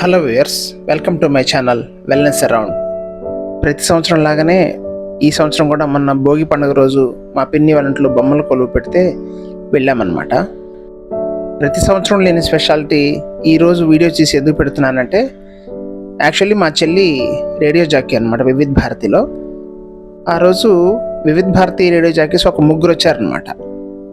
Hello viewers welcome to my channel wellness around. ప్రతి సంవత్సరం లాగానే ఈ సంవత్సరం కూడా మొన్న భోగి పండుగ రోజు మా పిన్ని వాళ్ళ ఇంట్లో బొమ్మల కొలువు పెడితే వెళ్ళామన్నమాట. ప్రతి సంవత్సరం లేని స్పెషాలిటీ ఈరోజు వీడియో చేసి ఎందుకు పెడుతున్నానంటే యాక్చువల్లీ మా చెల్లి రేడియో జాకీ అనమాట వివిధ్ భారతిలో. ఆ రోజు వివిధ్ భారతి రేడియో జాకీస్ ఒక ముగ్గురు వచ్చారనమాట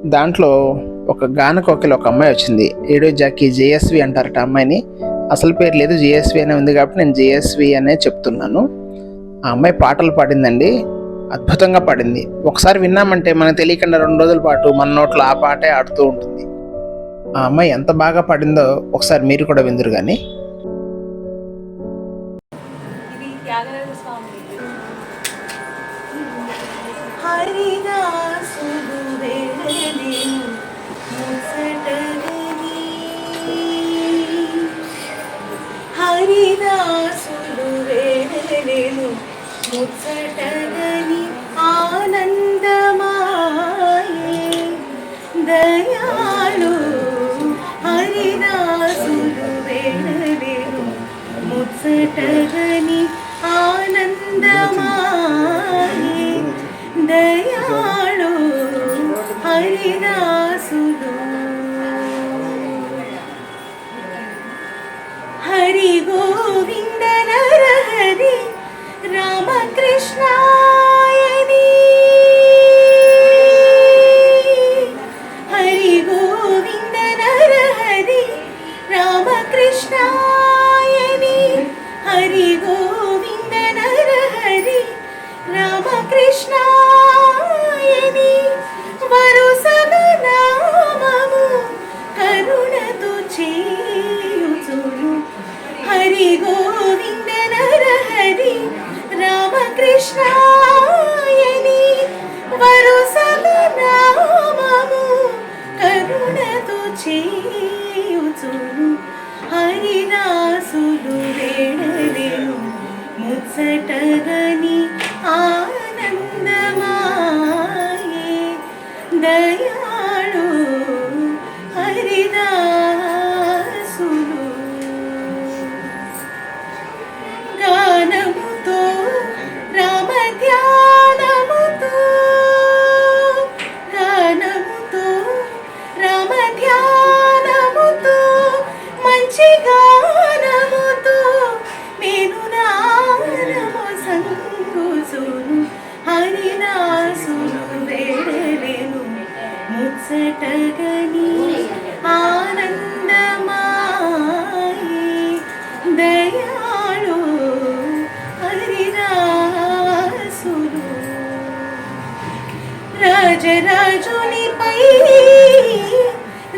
దాంట్లో ఒక గాన కోకిల ఒక అమ్మాయి వచ్చింది. ఏడో జాకి జేఎస్వి అంటారట అమ్మాయిని. అసలు పేరు లేదు జేఎస్వి అనే ఉంది కాబట్టి నేను జేఎస్వి అనే చెప్తున్నాను. ఆ అమ్మాయి పాటలు పాడిందండి. అద్భుతంగా పాడింది. ఒకసారి విన్నామంటే మనకు తెలియకుండా రెండు రోజుల పాటు మన నోట్లో ఆ పాటే ఆడుతూ ఉంటుంది. ఆ అమ్మాయి ఎంత బాగా పాడిందో ఒకసారి మీరు కూడా విందురు కానీ హరి గోవింద నరహరి రామకృష్ణ. ముచ్చటగని ఆనందమాయే. దయాళు హరిదాసులు గానముతో రామ గానముతో రామ మంచిగా রজনী পাই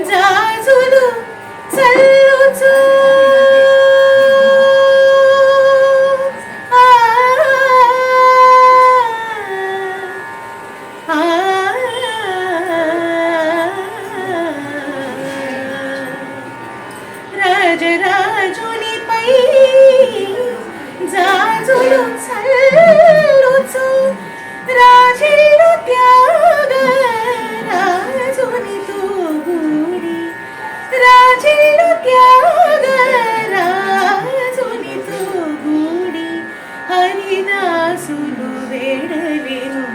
যা চলো চলো চলো जा जुलू चल लुचू రాజులు త్యాగ రాజునితో గూడి హరిదాసులు వేడలేను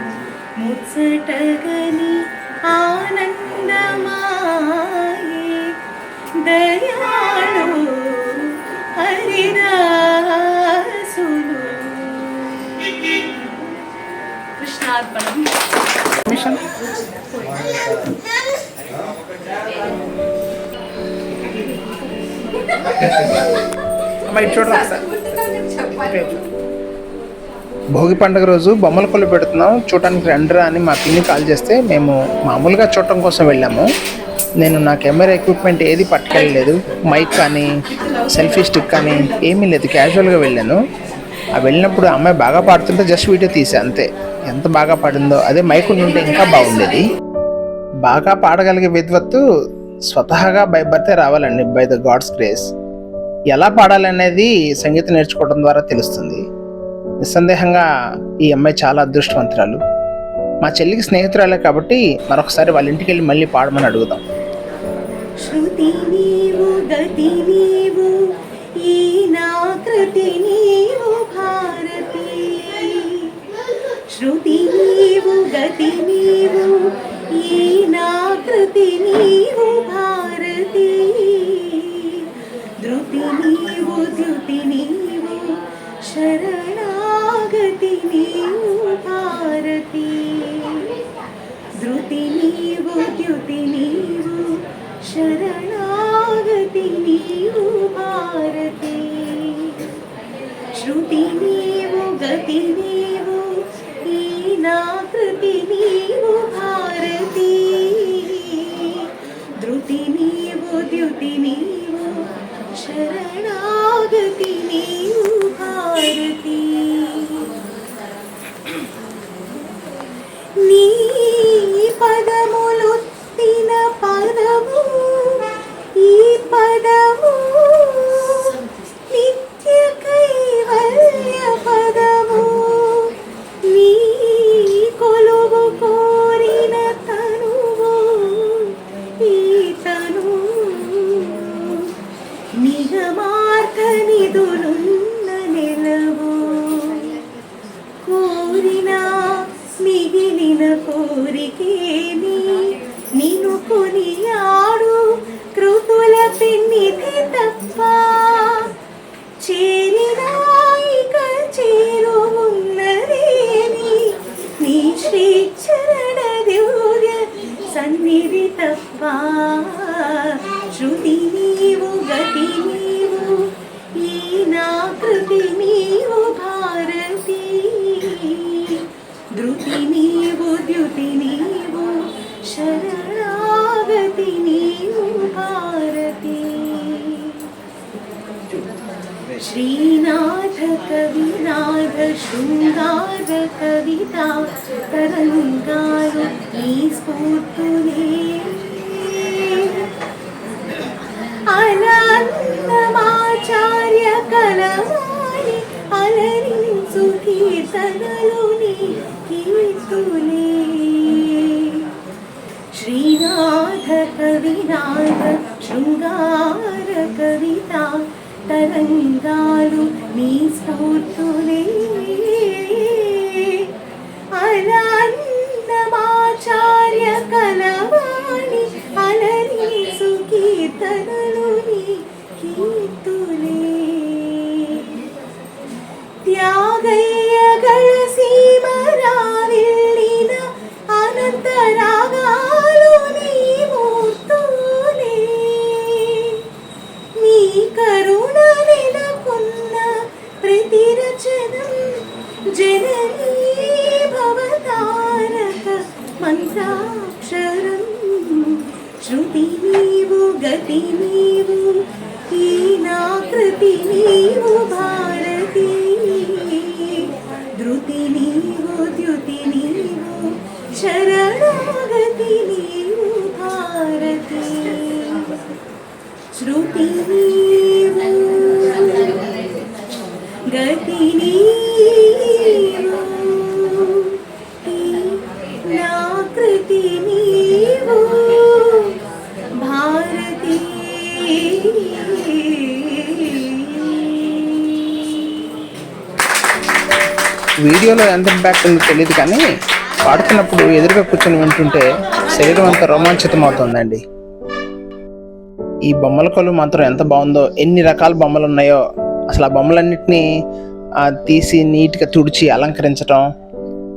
ముచ్చటగని ఆనందమాయే దయాళు హరిదాసులు కృష్ణార్పణం అమ్మ ఇటు చూడండి ఒకసారి. భోగి పండుగ రోజు బొమ్మల కొలు పెడుతున్నాం. చూడటానికి రండిరా అని మా పిన్ని కాల్ చేస్తే మేము మామూలుగా చూడటం కోసం వెళ్ళాము. నేను నా కెమెరా ఎక్విప్మెంట్ ఏది పట్టుకెళ్ళలేదు. మైక్ కానీ సెల్ఫీ స్టిక్ కానీ ఏమీ లేదు. క్యాజువల్గా వెళ్ళాను. ఆ వెళ్ళినప్పుడు ఆ అమ్మాయి బాగా పాడుతుంటే జస్ట్ వీడియో తీసా అంతే. ఎంత బాగా పాడిందో. అదే మైక్ ఉంటే ఇంకా బాగుండేది. బాగా పాడగలిగే విద్వత్తు స్వతహాగా బై బర్తే రావాలండి బై ద గాడ్స్ గ్రేస్. ఎలా పాడాలనేది సంగీతం నేర్చుకోవడం ద్వారా తెలుస్తుంది. నిస్సందేహంగా ఈ అమ్మాయి చాలా అదృష్టవంతురాలు. మా చెల్లికి స్నేహితురాలే కాబట్టి మరొకసారి వాళ్ళ ఇంటికి వెళ్ళి మళ్ళీ పాడమని అడుగుదాం. శృతి నీవు గతి నీవు ఈ నాకృతి నీవు భారతి శృతి నీవు గతి నీవు ఈ నాకృతి నీవు భారతి ధృతి నీవు ద్యుతి నీవు శరణాగతి నీవు భారతి ధృతి నీవు ద్యుతి నీవు శరణాగతి నీవు భారతి శృతి నీవు గతి నీవు శరణాగతి నీవు భారతి నీ పదములు తిన పదము ఈ పదము నిగమార్థ నిధులున్న నెలవు కోరిన మిగిలిన కోరికేని నిన్ను కొనియాడు కృతుల పెన్నిధి తప్ప చేరినాయిక చేరువున్నదేని నీ శ్రీ చరణ దివ్య సన్నిధి తప్ప శృతి శ్రీనాథ కవినాథ శృంగార కవిత తరంగారు ఈ స్ఫూర్తులే అనంతమాచార్య కలవాణి అలరించు కీర్తనలుని కీర్తులే. శ్రీనాథ కవినాథ శృంగార కవిత తరంగాలు నీ స్ఫూర్తులే. అనంతమాచార్య కలవాణి అలరీసు కీర్తన నీవు ఈ నాకృతి నీవు భారతి వీడియోలో ఎంత ఇంపాక్ట్ ఉందో తెలియదు కానీ పాడుతున్నప్పుడు ఎదురుగా కూర్చొని వింటుంటే శరీరం అంత రోమాంచితమవుతుందండి ఈ బొమ్మల కొలు మాత్రం ఎంత బాగుందో ఎన్ని రకాల బొమ్మలు ఉన్నాయో అసలు ఆ బొమ్మలన్నింటినీ తీసి నీట్గా తుడిచి అలంకరించడం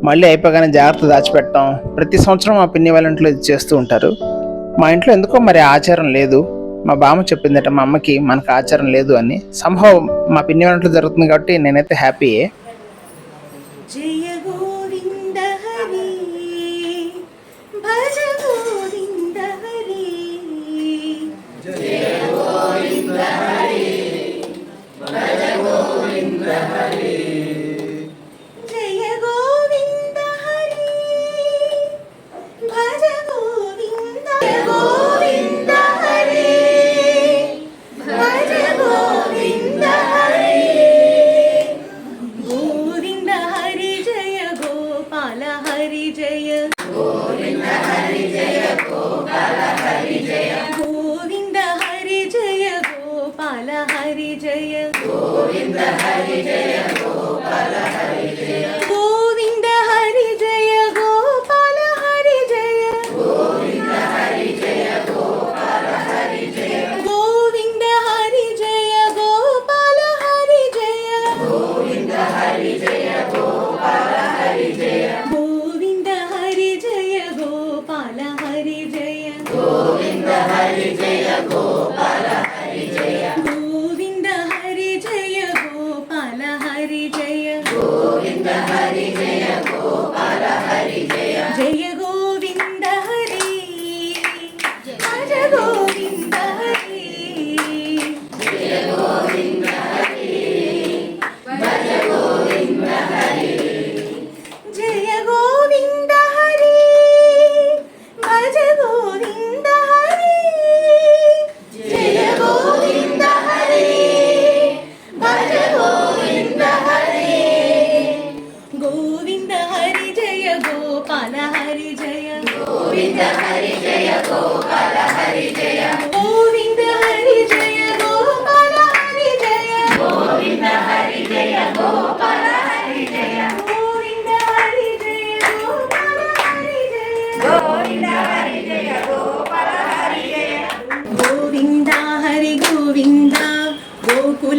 మళ్ళీ అయిపోగానే జాగ్రత్త దాచిపెట్టడం ప్రతి సంవత్సరం మా పిన్ని వాళ్ళ ఇంట్లో ఇది చేస్తూ ఉంటారు. మా ఇంట్లో ఎందుకో మరి ఆచారం లేదు. మా బామ్మ చెప్పిందట మా అమ్మకి మనకు ఆచారం లేదు అని. సంభవం మా పిన్ని వాళ్ళ ఇంట్లో జరుగుతుంది కాబట్టి నేనైతే హ్యాపీయే. జయ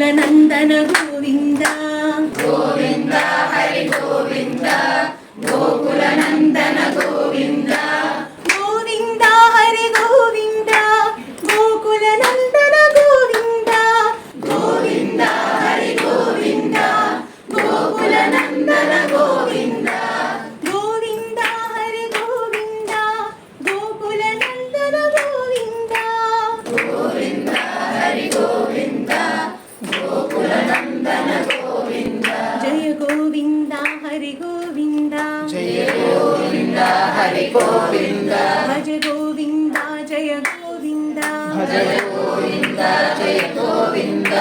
ರಂಗನಂದನ గోవింద జయ గోవింద. జయ గోవింద జయ గోవింద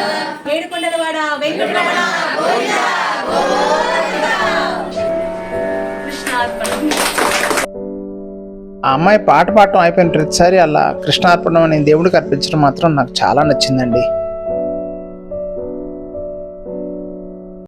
ఏడుకొండలవాడ వెంకటరమణ. గోవింద ఆ అమ్మాయి పాట పాడటం అయిపోయిన ప్రతిసారి అలా కృష్ణార్పణం అనే దేవుడికి అర్పించడం మాత్రం నాకు చాలా నచ్చిందండి.